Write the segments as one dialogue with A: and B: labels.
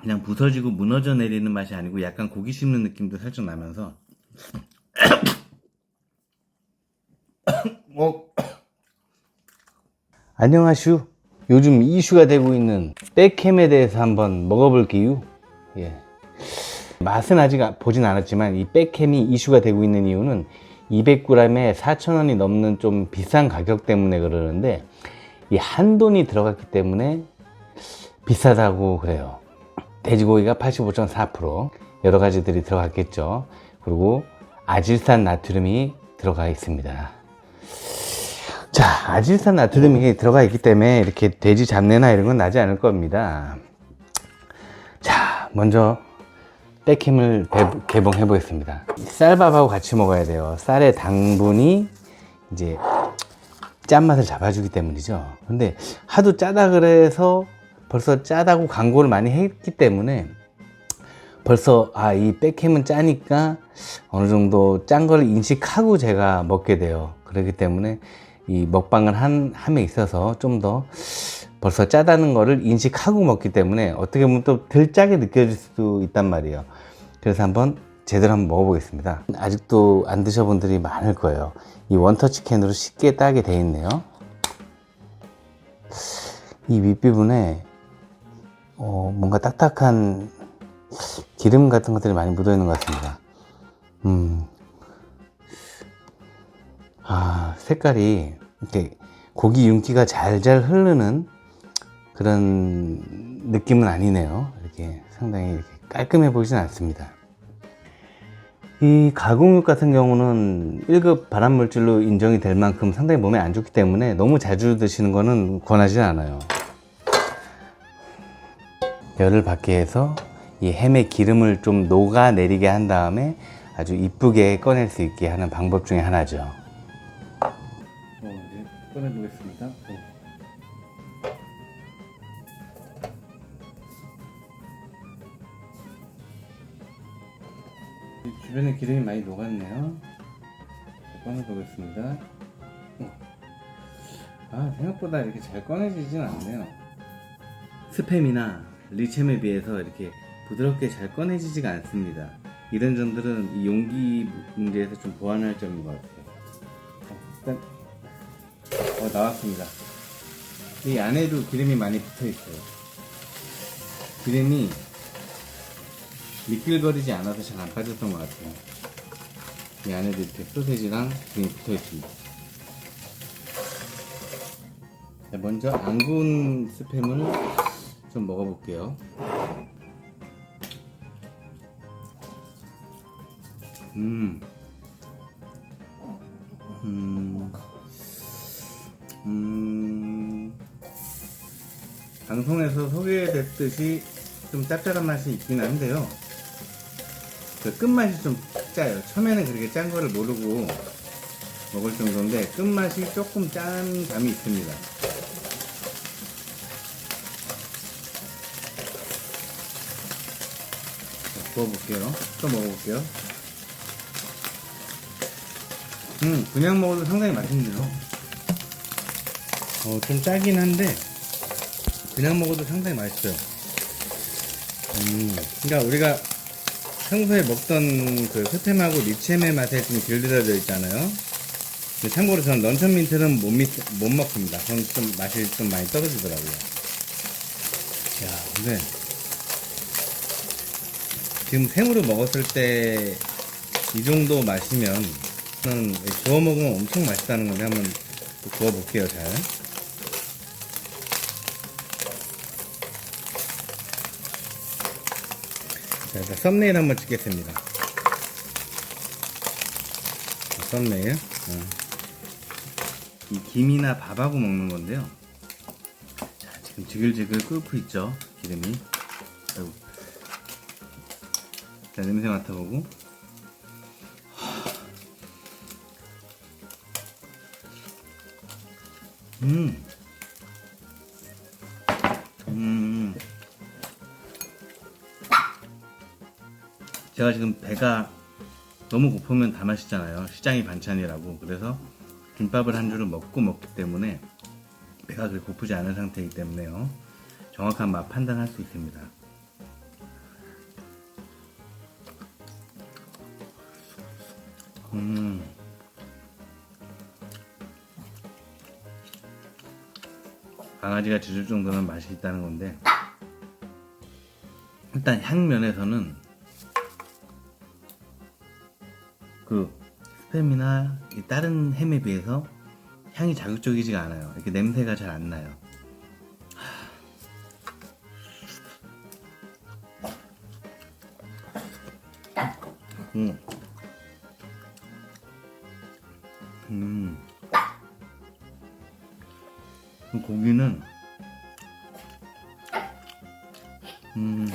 A: 그냥 부서지고 무너져 내리는 맛이 아니고 약간 고기 씹는 느낌도 살짝 나면서 어. 안녕하슈. 요즘 이슈가 되고 있는 백햄에 대해서 한번 먹어볼게요. 예. 맛은 아직 보진 않았지만 이 백햄이 이슈가 되고 있는 이유는 200g에 4,000원이 넘는 좀 비싼 가격 때문에 그러는데 이 한돈이 들어갔기 때문에 비싸다고 그래요. 돼지고기가 85.4% 여러 가지들이 들어갔겠죠. 그리고 아질산 나트륨이 들어가 있습니다. 자, 아질산 나트륨이 들어가 있기 때문에 이렇게 돼지 잡내나 이런 건 나지 않을 겁니다. 자, 먼저 백힘을 개봉해 보겠습니다. 쌀밥하고 같이 먹어야 돼요. 쌀의 당분이 이제 짠맛을 잡아주기 때문이죠. 근데 하도 짜다 그래서 벌써 짜다고 광고를 많이 했기 때문에 벌써 아 이 백햄은 짜니까 어느 정도 짠 걸 인식하고 제가 먹게 돼요. 그렇기 때문에 이 먹방을 한, 함에 있어서 좀 더 벌써 짜다는 거를 인식하고 먹기 때문에 어떻게 보면 또 덜 짜게 느껴질 수도 있단 말이에요. 그래서 한번 제대로 한번 먹어보겠습니다. 아직도 안 드셔본 분들이 많을 거예요. 이 원터치 캔으로 쉽게 따게 돼 있네요. 이 밑부분에 어, 뭔가 딱딱한 기름 같은 것들이 많이 묻어 있는 것 같습니다. 음. 아, 색깔이 이렇게 고기 윤기가 잘잘 흐르는 그런 느낌은 아니네요. 이렇게 상당히 이렇게 깔끔해 보이진 않습니다. 이 가공육 같은 경우는 1급 발암물질로 인정이 될 만큼 상당히 몸에 안 좋기 때문에 너무 자주 드시는 거는 권하지 않아요. 열을 받게 해서 이 햄의 기름을 좀 녹아내리게 한 다음에 아주 이쁘게 꺼낼 수 있게 하는 방법 중에 하나죠. 어, 이제 꺼내보겠습니다. 주변에 기름이 많이 녹았네요. 자, 꺼내보겠습니다. 어. 아, 생각보다 이렇게 잘 꺼내지진 않네요. 스팸이나 리챔에 비해서 이렇게 부드럽게 잘 꺼내지지가 않습니다. 이런 점들은 이 용기 문제에서 좀 보완할 점인 것 같아요. 어, 일단 어, 나왔습니다. 이 안에도 기름이 많이 붙어 있어요. 기름이 미끌거리지 않아서 잘 안 빠졌던 것 같아요. 이 안에도 이렇게 소세지랑 기름이 붙어 있습니다. 자, 먼저 안 구운 스팸을 좀 먹어볼게요. 음, 음, 음, 방송에서 소개됐듯이 좀 짭짤한 맛이 있긴 한데요. 그 끝맛이 좀 짜요. 처음에는 그렇게 짠 거를 모르고 먹을 정도인데 끝맛이 조금 짠 감이 있습니다. 자, 구워볼게요. 또 먹어볼게요. 음, 그냥 먹어도 상당히 맛있네요. 어, 좀 짜긴 한데, 그냥 먹어도 상당히 맛있어요. 음, 그러니까 우리가 평소에 먹던 그 스팸하고 리챔의 맛에 좀 길들여져 있잖아요. 참고로 저는 런천 민트는 못, 믿, 못 먹습니다. 그건 좀 맛이 좀 많이 떨어지더라고요. 야, 근데 지금 생으로 먹었을 때 이 정도 저는 구워 먹으면 엄청 맛있다는 건데 한번 또 구워 볼게요, 잘. 자, 일단 썸네일 한번 찍겠습니다. 자, 썸네일. 어. 이 김이나 밥하고 먹는 건데요. 자, 지금 지글지글 끓고 있죠, 기름이. 아이고. 자, 냄새 맡아보고. 음. 음. 제가 지금 배가 너무 고프면 다 맛있잖아요. 시장이 반찬이라고. 그래서 김밥을 한 줄을 먹고 먹기 때문에 배가 그렇게 고프지 않은 상태이기 때문에요. 정확한 맛 판단할 수 있습니다. 음. 강아지가 짖을 정도는 맛이 있다는 건데 일단 향면에서는 그 스팸이나 이 다른 햄에 비해서 향이 자극적이지가 않아요. 이렇게 냄새가 잘 안 나요. 음. 음. 고기는 음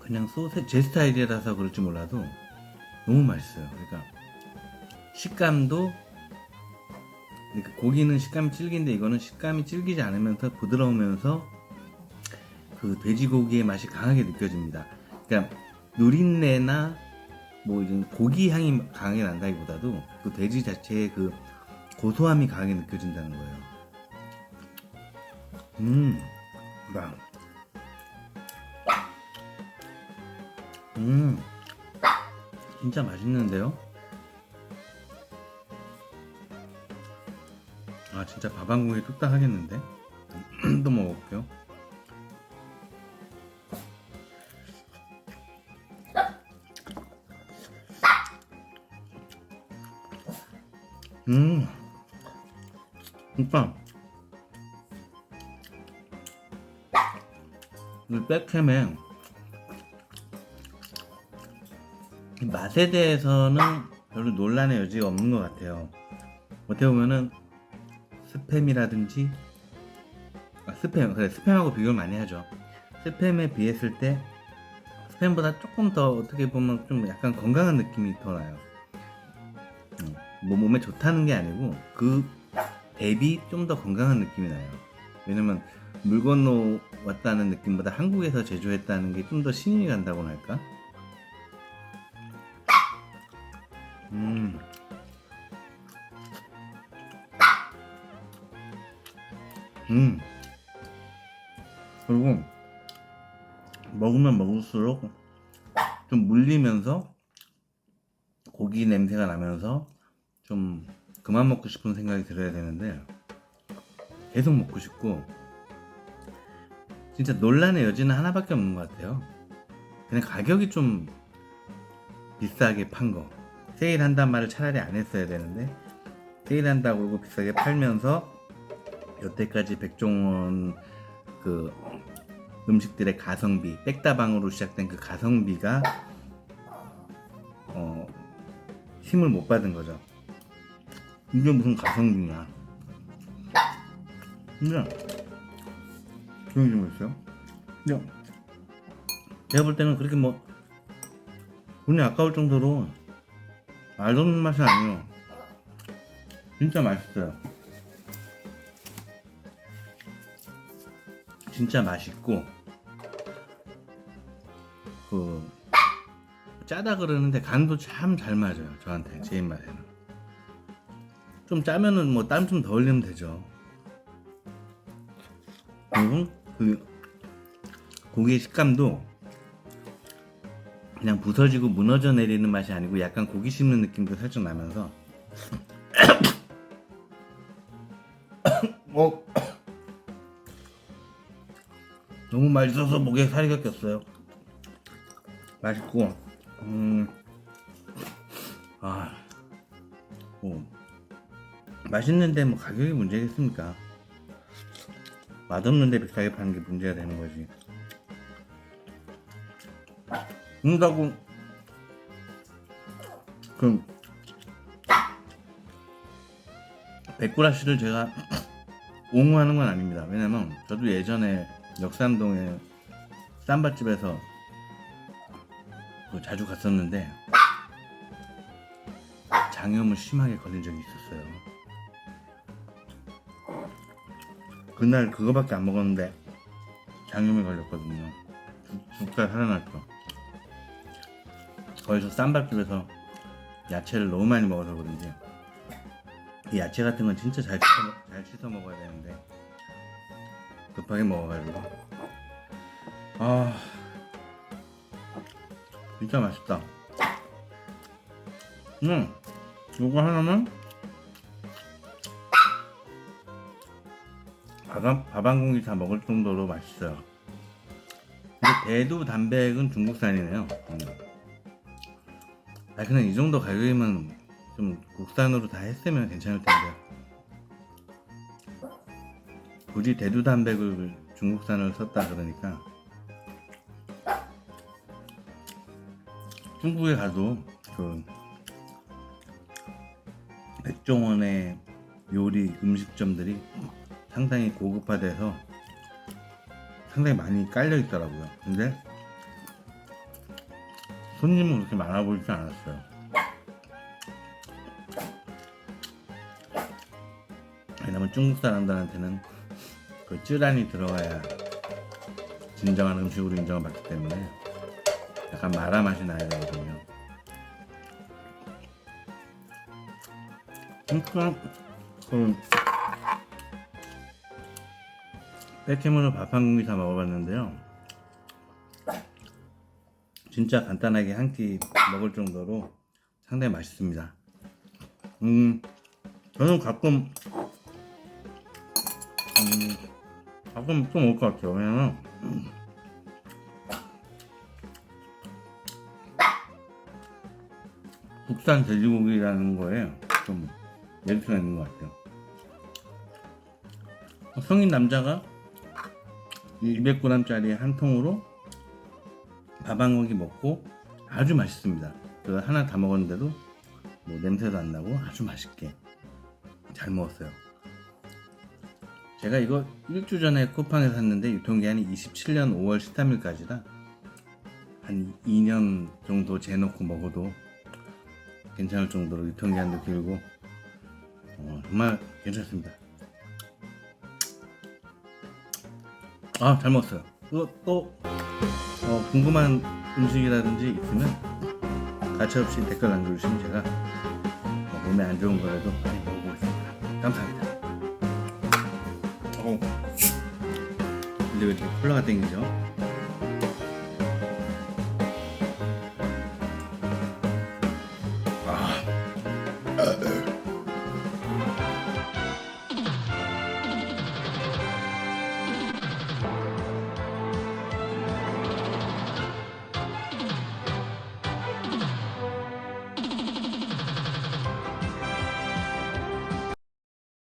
A: 그냥 소세 제 스타일이라서 그럴지 몰라도 너무 맛있어요. 그러니까 식감도 그러니까 고기는 식감이 질긴데 이거는 식감이 질기지 않으면서 부드러우면서 그 돼지고기의 맛이 강하게 느껴집니다. 그러니까 누린내나 뭐 이런 고기 향이 강하게 난다기보다도 그 돼지 자체의 그 고소함이 강하게 느껴진다는 거예요. 음, 나. 음, 진짜 맛있는데요? 아, 진짜 밥 한 공기 뚝딱 하겠는데? 또 먹어볼게요. 음, 오빠. 이 백햄의 이 맛에 대해서는 별로 논란의 여지가 없는 것 같아요. 어떻게 보면은 스팸이라든지 아, 스팸 그래 스팸하고 비교를 많이 하죠. 스팸에 비했을 때 스팸보다 조금 더 어떻게 보면 좀 약간 건강한 느낌이 더 나요. 음, 뭐 몸에 좋다는 게 아니고 그 대비 좀 더 건강한 느낌이 나요. 왜냐면 물 건너 왔다는 느낌보다 한국에서 제조했다는 게 좀 더 신이 간다고나 할까? 음. 음. 그리고 먹으면 먹을수록 좀 물리면서 고기 냄새가 나면서 좀 그만 먹고 싶은 생각이 들어야 되는데 계속 먹고 싶고 진짜 논란의 여지는 하나밖에 없는 것 같아요. 그냥 가격이 좀 비싸게 판 거. 세일한단 말을 차라리 안 했어야 되는데 세일한다고 그러고 비싸게 팔면서 여태까지 백종원 그 음식들의 가성비, 백다방으로 시작된 그 가성비가 어 힘을 못 받은 거죠. 이게 무슨 가성비냐? 근데 조용히 좀 해주세요. 근데 제가 볼 때는 그렇게 뭐 돈이 아까울 정도로 말도 없는 맛이 아니에요. 진짜 맛있어요. 진짜 맛있고 그 짜다 그러는데 간도 참 잘 맞아요. 저한테 제 입맛에는. 좀 짜면은 뭐 땀 좀 더 흘리면 되죠. 그리고 그 고기의 식감도 그냥 부서지고 무너져 내리는 맛이 아니고 약간 고기 씹는 느낌도 살짝 나면서 어 너무 맛있어서 목에 살이 꼈어요. 맛있고 음. 아. 뭐 맛있는데 뭐 가격이 문제겠습니까? 맛없는데 비싸게 파는 게 문제가 되는 거지. 그런다고 그 백구라 씨를 제가 옹호하는 건 아닙니다. 왜냐면 저도 예전에 역삼동에 쌈밥집에서 그 자주 갔었는데 장염을 심하게 걸린 적이 있었어요. 그날 그거밖에 안 먹었는데 장염이 걸렸거든요. 죽- 죽다 살아날 거. 거기서 쌈밥집에서 야채를 너무 많이 먹어서 그런지 이 야채 같은 건 진짜 잘 씻어, 먹- 잘 씻어 먹어야 되는데 급하게 먹어가지고 아 진짜 맛있다 음, 요거 하나만 밥, 한- 공기 다 먹을 정도로 맛있어요. 근데 대두 단백은 중국산이네요. 음. 아 그냥 이 정도 가격이면 좀 국산으로 다 했으면 괜찮을 텐데 굳이 대두 단백을 중국산을 썼다 그러니까 중국에 가도 그 백종원의 요리 음식점들이 상당히 고급화돼서 상당히 많이 깔려 있더라고요. 근데 손님은 그렇게 많아 보이지 않았어요. 왜냐면 중국 사람들한테는 그 쯔란이 들어가야 진정한 음식으로 인정을 받기 때문에 약간 마라 맛이 나야 되거든요. 그러니까 그 백해물로 밥한 공기 다 먹어봤는데요. 진짜 간단하게 한 끼 먹을 정도로 상당히 맛있습니다. 음, 저는 가끔 음, 가끔 또 먹을 것 같아요. 왜냐면 음, 국산 돼지고기라는 거에 좀 메리트가 있는 것 같아요. 성인 남자가 200g짜리 한 통으로 밥 한 공기 먹고 아주 맛있습니다. 그 하나 다 먹었는데도 뭐 냄새도 안 나고 아주 맛있게 잘 먹었어요. 제가 이거 일주 전에 쿠팡에서 샀는데 유통기한이 27년 5월 13일까지라 한 2년 정도 재놓고 먹어도 괜찮을 정도로 유통기한도 길고 어, 정말 괜찮습니다. 아, 잘 먹었어요. 이거 또 어, 궁금한 음식이라든지 있으면 가차없이 댓글 남겨주시면 제가 어, 몸에 안 좋은 거라도 많이 먹어보겠습니다. 감사합니다. 어. 근데 왜 이렇게 콜라가 땡기죠?